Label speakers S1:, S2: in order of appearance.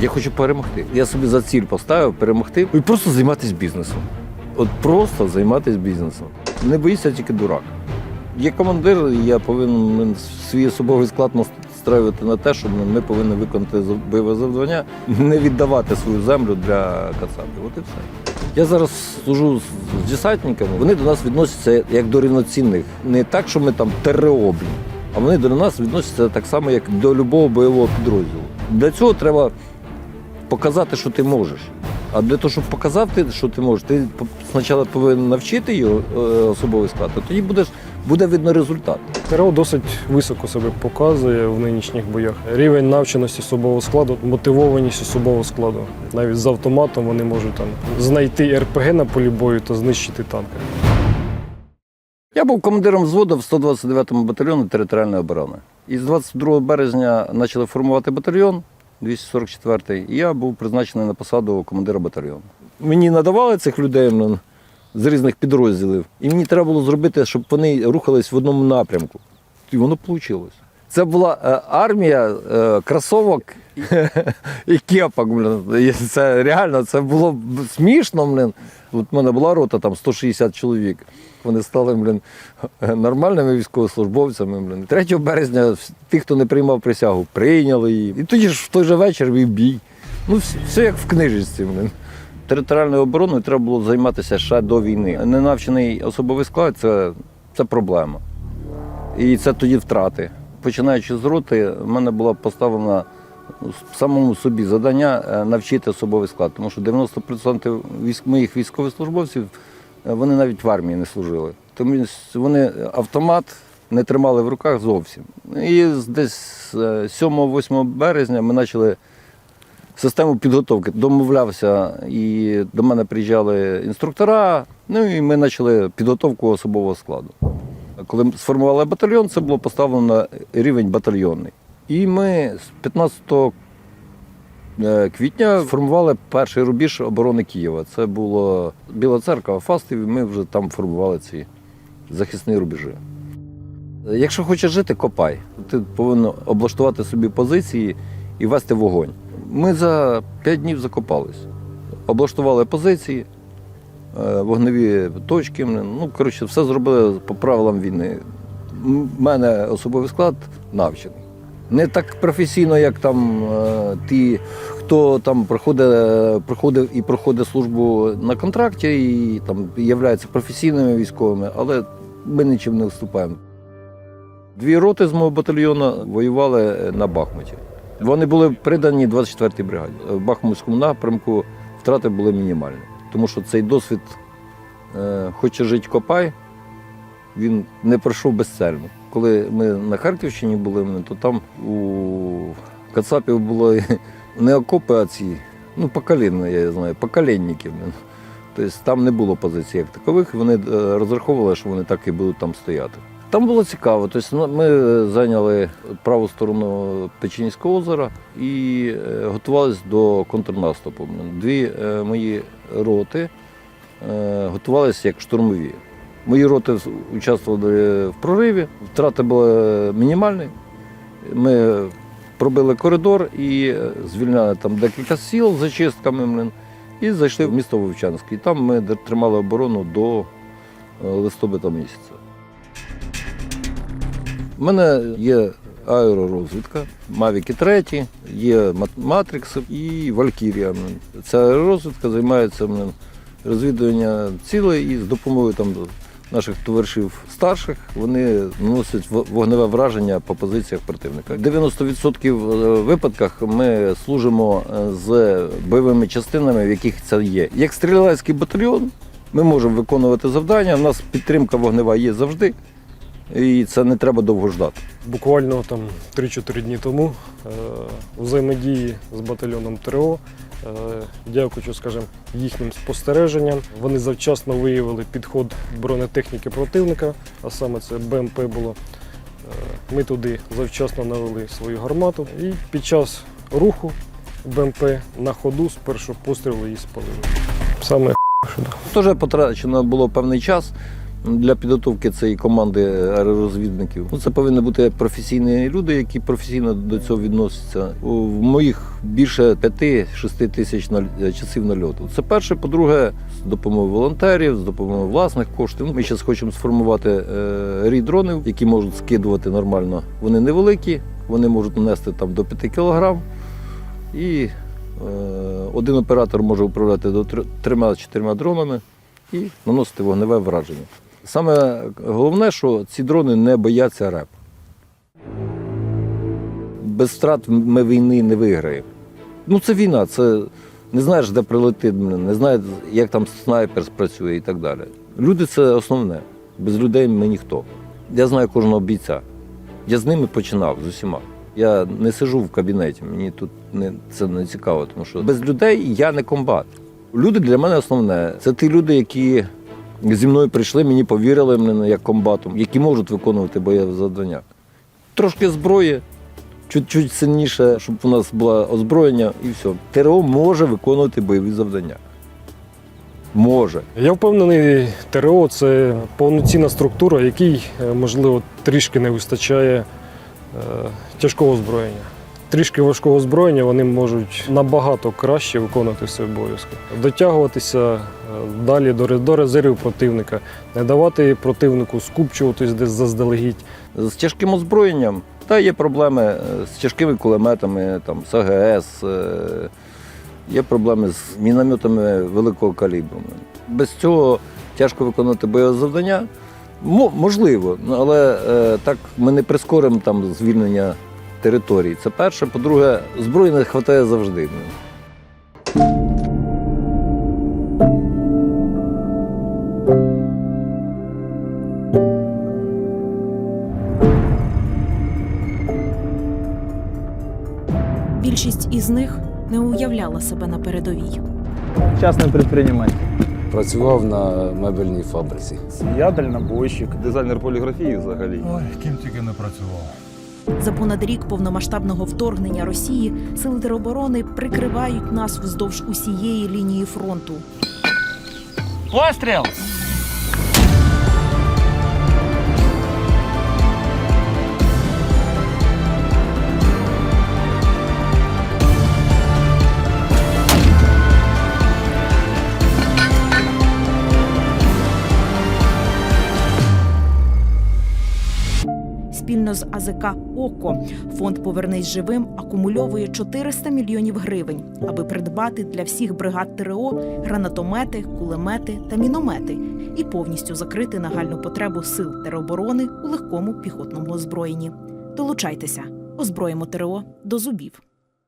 S1: Я хочу перемогти. Я собі за ціль поставив перемогти і просто займатися бізнесом. От просто займатися бізнесом. Не боїться тільки дурак. Є командир, я повинен свій особовий склад настраювати на те, що ми повинні виконати бойове завдання, не віддавати свою землю для кацапів. От і все. Я зараз служу з десантниками. Вони до нас відносяться як до рівноцінних. Не так, що ми там ТРО, блін, а вони до нас відносяться так само, як до любого бойового підрозділу. Для цього треба показати, що ти можеш. А для того, щоб показати, що ти можеш, ти спочатку повинен навчити його е, особовий склад, а тоді будеш, буде видно результат.
S2: ТРО досить високо себе показує в нинішніх боях. Рівень навченості особового складу, мотивованість особового складу. Навіть з автоматом вони можуть там знайти РПГ на полі бою та знищити танки.
S1: Я був командиром взводу в 129-му батальйоні територіальної оборони. І з 22 березня почали формувати батальйон 244-й, і я був призначений на посаду командира батальйону. Мені надавали цих людей ну, з різних підрозділів, і мені треба було зробити, щоб вони рухались в одному напрямку. І воно вийшло. Це була е, армія е, кросовок і, кепок. Блін. Це реально це було смішно. Блін. От в мене була рота там 160 чоловік. Вони стали блін, нормальними військовослужбовцями. Блін. 3 березня ті, хто не приймав присягу, прийняли її. І тоді ж в той же вечір вів бій. Ну, все, як в книжечці. Блін. Територіальною обороною треба було займатися ще до війни. Ненавчений особовий склад це, це проблема. І це тоді втрати. Починаючи з роти, в мене була поставлена самому собі завдання е, навчити особовий склад, тому що 90% військ, моїх військовослужбовців е, вони навіть в армії не служили. Тому вони автомат не тримали в руках зовсім. І десь е, 7-8 березня ми почали систему підготовки. Домовлявся, і до мене приїжджали інструктора, ну і ми почали підготовку особового складу. Коли сформували батальйон, це було поставлено на рівень батальйонний. І ми з 15 е, квітня формували перший рубіж оборони Києва. Це було Біла церква, Фастів, і ми вже там формували ці захисні рубежі. Якщо хочеш жити, копай. Ти повинен облаштувати собі позиції і вести вогонь. Ми за 5 днів закопались. Облаштували позиції, вогневі точки. Ну, коротше, все зробили по правилам війни. У мене особовий склад навчений. Не так професійно, як там е, ті, хто там проходить, проходив і проходить службу на контракті і там являються професійними військовими, але ми нічим не вступаємо. Дві роти з мого батальйону воювали на Бахмуті. Вони були придані 24-й бригаді. В Бахмутському напрямку втрати були мінімальні, тому що цей досвід е, хоче жити копай, він не пройшов безцельно. Коли ми на Харківщині були, то там у Кацапів було не окопи, а ці, ну, покоління, я знаю, поколінників. Тобто там не було позицій як такових, вони е, розраховували, що вони так і будуть там стояти. Там було цікаво. Тобто, ну, ми зайняли праву сторону Печенського озера і е, готувалися до контрнаступу. Дві е, мої роти е, готувалися як штурмові. Мої роти участвували в прориві, втрати були мінімальні. Ми пробили коридор і е, звільняли там декілька сіл з зачистками. І зайшли в місто Вовчанськ. І там ми тримали оборону до е, листопада місяця. У мене є аеророзвідка, Мавіки 3, є Мат- Матрикси і Валькірія. Ця аеророзвідка займається блін, розвідуванням цілей і з допомогою там, наших товаришів старших вони наносять вогневе враження по позиціях противника. В 90% випадках ми служимо е, з бойовими частинами, в яких це є. Як стрілецький батальйон, ми можемо виконувати завдання. У нас підтримка вогнева є завжди, і це не треба довго ждати.
S2: Буквально там 3-4 дні тому е, у взаємодії з батальйоном ТРО, е, дякуючи, скажімо, їхнім спостереженням, вони завчасно виявили підход бронетехніки противника, а саме це БМП було. Е, Ми туди завчасно навели свою гармату і під час руху БМП на ходу з першого пострілу її спалили. Саме
S1: Теж потрачено було певний час. Для підготовки цієї команди аеророзвідників. Ну, це повинні бути професійні люди, які професійно до цього відносяться. В моїх більше 5-6 тисяч часів нальоту. Це перше. По-друге, з допомогою волонтерів, з допомогою власних коштів. Ми зараз хочемо сформувати е, рій дронів, які можуть скидувати нормально. Вони невеликі, вони можуть нести там до 5 кілограм. І е, один оператор може управляти до тр- трьома-чотирма дронами і наносити вогневе враження. Саме головне, що ці дрони не бояться РЕП. Без втрат ми війни не виграємо. Ну, це війна, це не знаєш, де прилетить, не знаєш, як там снайпер спрацює і так далі. Люди це основне. Без людей ми ніхто. Я знаю кожного бійця. Я з ними починав з усіма. Я не сижу в кабінеті, мені тут не, це не цікаво, тому що без людей я не комбат. Люди для мене основне. Це ті люди, які зі мною прийшли, мені повірили мене як комбатом, які можуть виконувати бойові завдання. Трошки зброї, чуть-чуть сильніше, щоб у нас було озброєння і все. ТРО може виконувати бойові завдання. Може.
S2: Я впевнений, ТРО це повноцінна структура, якій, е, можливо, трішки не вистачає е, тяжкого озброєння. Трішки важкого озброєння вони можуть набагато краще виконувати свої обов'язки, дотягуватися е, далі до, ре- резервів противника, не давати противнику скупчуватись десь заздалегідь.
S1: З тяжким озброєнням та є проблеми е, з тяжкими кулеметами, там, з АГС, е, є проблеми з мінометами великого калібру. Без цього тяжко виконувати бойове завдання. Можливо, ну, але так ми не прискоримо там звільнення територій. Це перше. По-друге, зброї не вистачає завжди.
S3: Більшість із них не уявляла себе на передовій.
S4: частный предприниматель.
S5: Працював на мебельній фабриці.
S4: Я дальнобойщик.
S6: Дизайнер поліграфії взагалі.
S7: Ой, ким тільки не працював.
S3: За понад рік повномасштабного вторгнення Росії сили тероборони прикривають нас вздовж усієї лінії фронту.
S8: Постріл!
S3: Спільно з АЗК ОКО фонд Повернись живим акумульовує 400 мільйонів гривень, аби придбати для всіх бригад ТРО гранатомети, кулемети та міномети і повністю закрити нагальну потребу сил тероборони у легкому піхотному озброєнні. Долучайтеся, озброїмо ТРО до зубів.